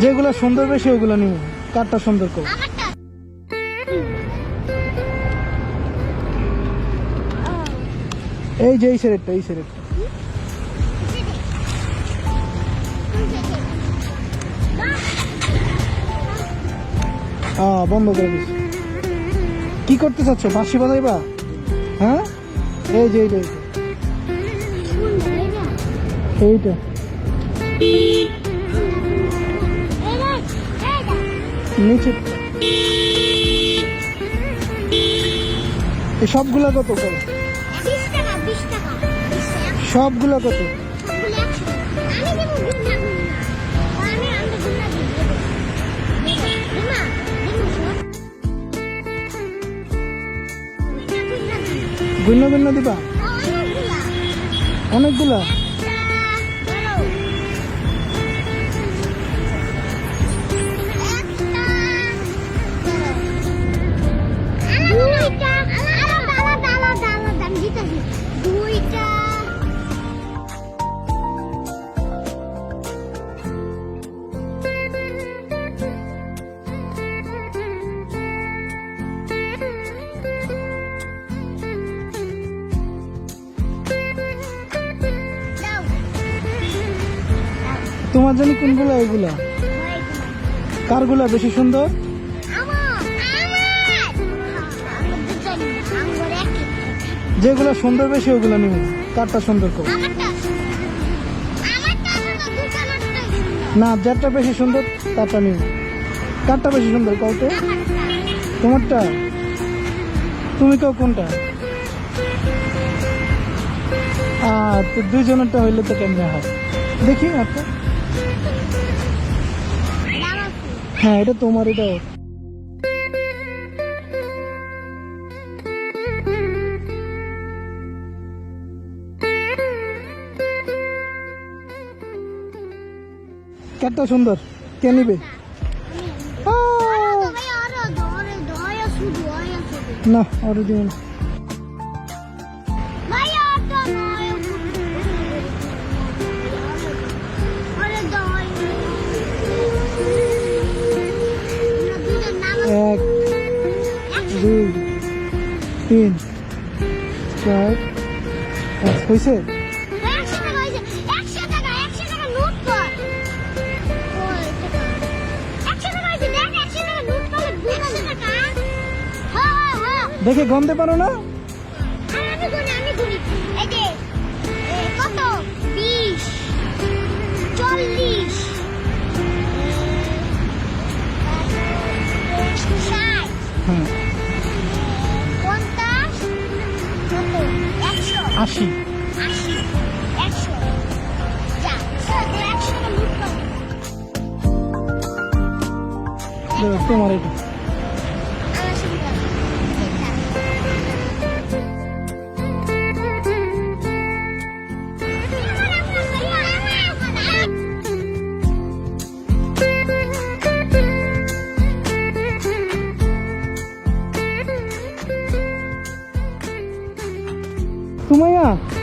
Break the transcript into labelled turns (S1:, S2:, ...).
S1: যেগুলো সুন্দর বেশি, ওগুলো নিব কারটা সুন্দর কর। এই যে, এই সেরেটটা এই সেরেটটা। বন্ধ করে দিস। কি করতে চাচ্ছ? বাঁশি বাজাইবা? হ্যাঁ? এই যে এইটা এইটা। নিচে। সবগুলা কত করে? সবগুলা কত? ভিন্ন ভিন্ন দিবা? অনেকগুলা? তোমার জানি কোনগুলা এগুলা? কারগুলা বেশি সুন্দর? যেগুলো সুন্দর বেশি, ওগুলো নিব কারটা সুন্দর কর। না, যারটা বেশি সুন্দর, তারটা নিব কারটা বেশি সুন্দর তো। তোমারটা? তুমি কেউ কোনটা? আর তো দুইজনেরটা হইলে তো কেমনে হয়? দেখি একটা। হ্যাঁ এটা তোমার এটা ওর। সুন্দর। কে নিবে! না আর দিব না। দুই তিন চার হয়েছে দেখে গন্ধে পারো না
S2: চল্লিশ।
S1: আশি। তোমার এটা। 음